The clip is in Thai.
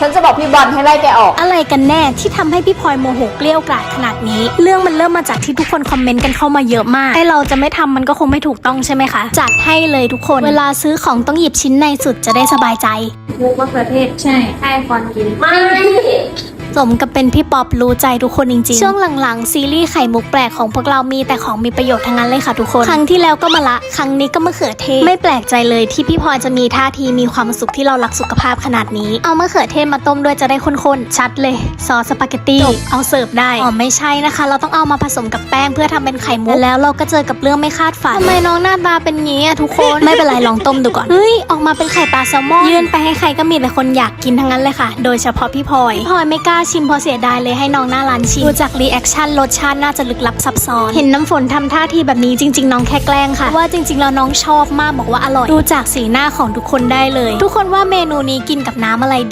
ฉันจะบอกพี่บอลให้ไล่แกออก อะไรกันแน่ที่ทำให้พี่พลอยโมโหเกลี้ยวกราดขนาดนี้ เรื่องมันเริ่มมาจากที่ทุกคนคอมเมนต์กันเข้ามาเยอะมากไอเราจะไม่ทำมันก็คงไม่ถูกต้องใช่ไหมคะ จัดให้เลยทุกคน เวลาซื้อของต้องหยิบชิ้นในสุดจะได้สบายใจ มุกมะเขือเทศใช่ให้ฟอนกิน ไม่ สมกับเป็นพี่ป๊อปรู้ใจทุกคนจริงๆ ช่วงหลังๆ ซีรีส์ไข่มุกแปลกของพวกเรามีแต่ของมีประโยชน์ทั้งนั้นเลยค่ะทุกคน ครั้งที่แล้วก็มะละ ครั้งนี้ก็มะเขือเทศ ไม่แปลกใจเลยที่พี่พลอยจะมีท่าทีมีความสุขที่เรารักสุขภาพขนาดนี้ เอามะเขือเทศมาต้มด้วยจะได้ข้นๆ ชัดเลย ซอสสปาเกตตี้ เอาเสิร์ฟได้ อ๋อไม่ใช่นะคะ เราต้องเอามาผสมกับแป้งเพื่อทำเป็นไข่มุก แล้วเราก็เจอกับเรื่องไม่คาดฝันทำไมน้องหน้าตาเป็นงี้อะทุกคน ไม่เป็นไรลองต้มดูก่อน เฮ้ยออกมาเป็นไข่ปลาแซลมอน ยื่นไปให้ใครก็มีแต่คนอยากกินทั้งนั้นเลยค่ะ โดยเฉพาะพี่พลอย พี่พลอยไม่กล้าชิมเพราะเสียดายเลยให้น้องหน้าร้านชิมดูจากรีแอคชั่นรสชาติน่าจะลึกลับซับซ้อน เห็นน้ำฝนทำท่าทีแบบนี้จริง ๆ น้องแค่แกล้งค่ะ ว่าจริงๆแล้วน้องชอบมากบอกว่าอร่อย ดูจากสีหน้าของทุกคนได้เลย ทุกคนว่าเมนูนี้กินกับน้ำอะไรดี